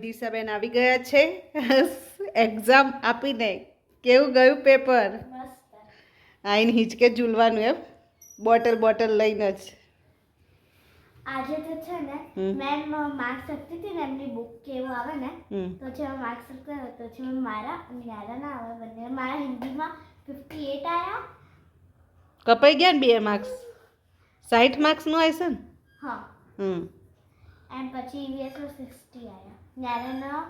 વિદિશાબેન આવી ગયા છે. એક્ઝામ આપીને કેવું ગયું પેપર આઈને હિંચકે ઝૂલવાનું એમ? બોટલ બોટલ લઈને જ. આજે તો છે ને. મેમ માર્ક્સ આપતી હતી ને એમની બુક કેવું આવે ને તો છે માર્ક્સ આપતા તો છે મારા અને યારા ના આવે બંને. મારા હિન્દીમાં ફિફ્ટી એટ આવ્યા કપાઈ ગયા ને બે માર્ક્સ સાઠ માર્ક્સનું આવશે ને હા. હમ. એન્ડ પછી ઈવીએસમાં સિક્સટી આવ્યા યારાના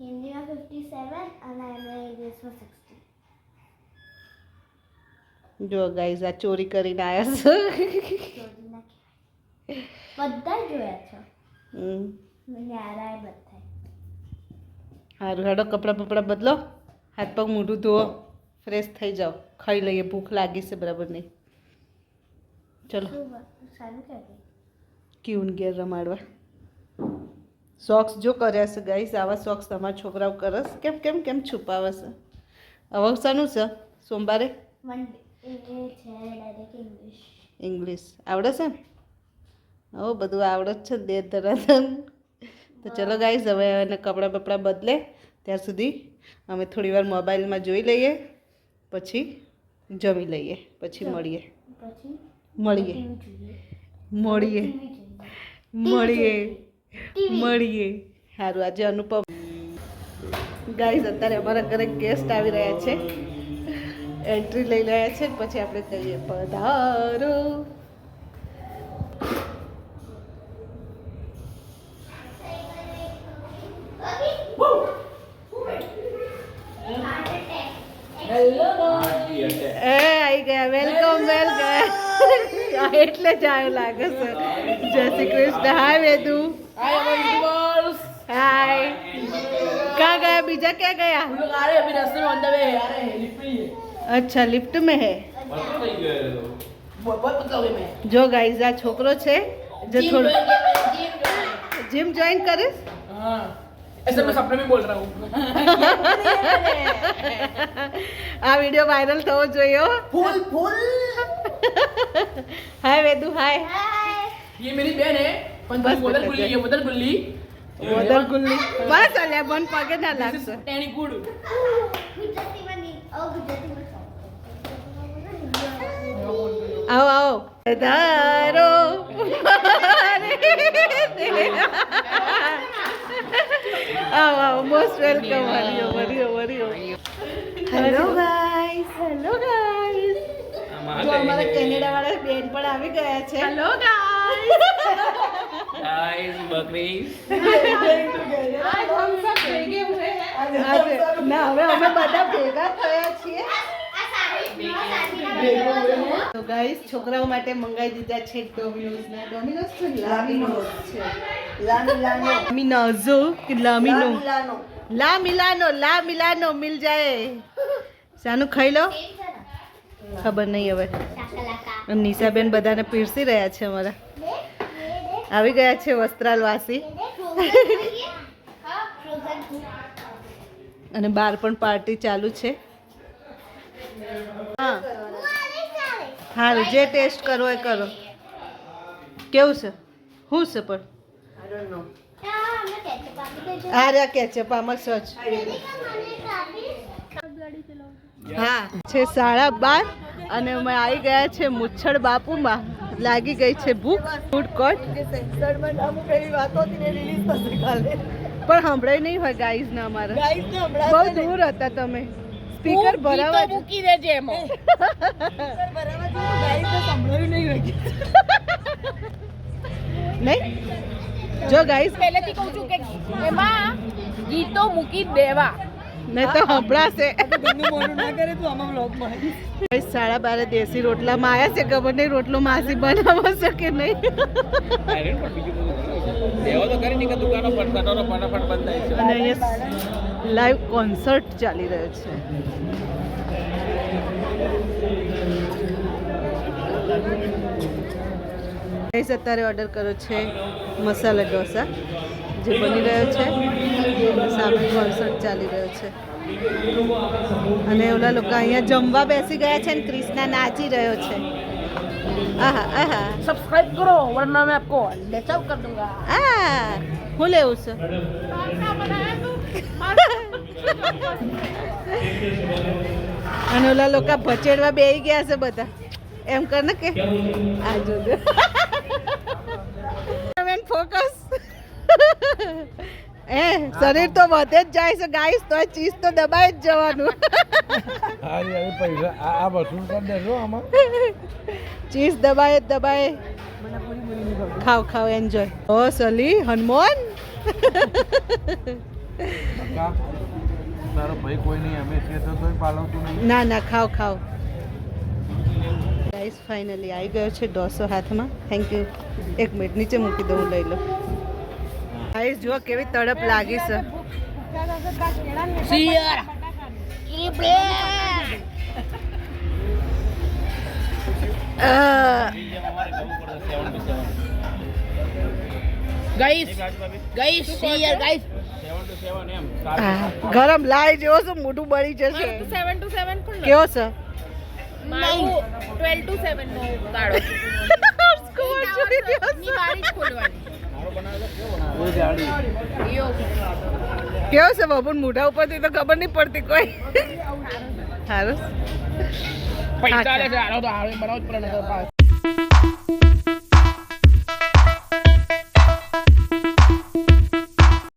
હિન્દીમાં ફિફ્ટી સેવન અને એમને ઈવીએસમાં સિક્સટી જો ગાઈઝ આ ચોરી કરીને આવ્યા છો. બધા જોયા છો? ન્યારાએ બધા સારું હેડો કપડાં બપડા બદલો. હાથ પગ મોઢું ધોવો. ફ્રેશ થઈ જાઓ. ખાઈ લઈએ. ભૂખ લાગી છે બરાબર નહીં. ચલો. ક્યુન ઘેર રમાડવા. શોખ્સ જો કર્યા છે ગાઈસ આવા શોખ તમારા છોકરાઓ કરસ કેમ કેમ કેમ છુપાવે છે? હવે શાનું છે? સોમવારે? ઇંગ્લિશ આવડે છે? ને હવે બધું આવડે જ છે ને દેર ધરાધન તો ચલો ગાઈસ હવે એને કપડાં બપડા બદલે. ત્યાર સુધી અમે થોડી વાર મોબાઈલમાં જોઈ લઈએ પછી જમી લઈએ પછી મળીએ. મળીએ. મળીએ. મળીએ. મળીએ. સારું આજે અનુપમ. ગાઈઝ અત્યારે અમારા ઘરે ગેસ્ટ આવી રહ્યા છે. એન્ટ્રી લઈ રહ્યા છે પછી આપણે કહીએ પધારો. એ આવી ગયા. વેલકમ વેલકમ એટલે જ આવ્યો લાગે છે. જય શ્રી કૃષ્ણ. હાય વેદુ. હાય ક્યાં ગયા બીજા ક્યાં ગયા अच्छा लिफ्ट में है जो गाइस આ છોકરો છે जो થોડો जिम ज्वाइन करे ऐसे मैं सपने में बोल रहा हूँ આ વિડિયો વાયરલ થવો જોઈએ હો. फूल फूल હાય વેદુ હાય ये मेरी बहन है પણ બસ ગુલ્લી એ બોદલ ગુલ્લી. બોદલ ગુલ્લી. બસ અલ્યા બન પગે ના લાગશે. તેણી ગુડ. આવો આવો. ધારો. આવો આવો મોસ્ટ વેલકમ વરિયો વરિયો વરિયો હેલો ગાઈસ હેલો ગાઈસ અમારા કેનેડા વાળા બેન પણ આવી ગયા છે. હેલો ગાઈસ guys, બકરી. ના હવે અમે બધા ભેગા થયા છીએ. તો ગાઈસ છોકરાઓ માટે મંગાવી દીધા છે ડોમિનોઝ ડોમિનોઝ છે લામિનો છે. લામિલાનો. મિનાઝો કે લામિનો? લા મિલાનો લા મિલાનો મિલ જાય. સાનું ખાઈ લો. ખબર નહીં હવે. નિશાબેન બધાને પીરસી રહ્યા છે અમારા. આવી ગયા છે વસ્ત્રાલવાસી. અને બહાર પણ પાર્ટી ચાલુ છે. હા. સારું જે ટેસ્ટ કરો એ કરો. કેવું છે? શું છે પણ? આ રહ્યા કેચઅપ, આમાં સચ હા, છે સાડા બાર અને અમે આવી ગયા છે મુચ્છડ બાપુમાં. લાગી ગઈ છે ભૂખ ફૂડ કોર્ટ પણ સંભળાય નહીં હોય ગાઈઝ ના અમારે. બહુ દૂર હતા તમે. સ્પીકર ભરાવા મૂકી દેજે એમાં. નહીં જો ગાઈઝ પહેલેથી કહું છું કે એમાં ગીતો મૂકી દેવા. નહીં તો સંભળાશે ગાઈઝ, સાડા બારે દેશી રોટલામાં આવ્યા છે ખબર નહીં રોટલો માસી બનાવો છે કે નહીં. તો કરી અને અહીંયા લાઈવ કોન્સર્ટ ચાલી રહ્યો છે. અત્યારે ઓર્ડર કર્યો છે મસાલા ઢોસા. જે બની રહ્યો છે સામે કોન્સર્ટ ચાલી રહ્યો છે. અને ઓલા લોકો અહીંયા જમવા બેસી ગયા છે અને ક્રિષ્ના નાચી રહ્યો છે. આહા આહા. સબસ્ક્રાઇબ કરો વરના મેં આપકો લેચાવ કર દૂંગા. આ હું લેવું છે? અને ઓલા લોકો ભચેડવા બેસી ગયા છે બધા. એમ કર ને કે? આ જોજો. ફોકસ એ શરીર તો વધે જ જાય છે ગાઈસ તો ચીઝ તો દબાઈ જ જવાનું. હા હવે પૈસા આ આ વસૂલ કરી દેજો આમાં. ચીઝ દબાય દબાય. ખાવ ખાવ એન્જોય ઓ સલી હનુમાન. તારો ભાઈ કોઈ નહીં અમે છે તો કોઈ પાલવતું નહીં. ના ના ખાવ ખાવ. ગાઈસ ફાઇનલી આવી ગયો છે ડોસો હાથમાં. થેન્ક યુ એક મિનિટ નીચે મૂકી દઉં લઈ લો. ગાઈસ જુઓ કેવી તડપ લાગી છે. સિયર ગરમ લાઈ જેવો છે મોઢું બળી જશે. કેવો છે? મારું ટ્વેલ્વ ટુ સેવન નો ગાળો સ્કોર જોઈ કેવો છે બાબુ મોઢા ઉપરથી તો ખબર નહીં પડતી કોઈ. સારું પૈસા તો બનાવ જ પડે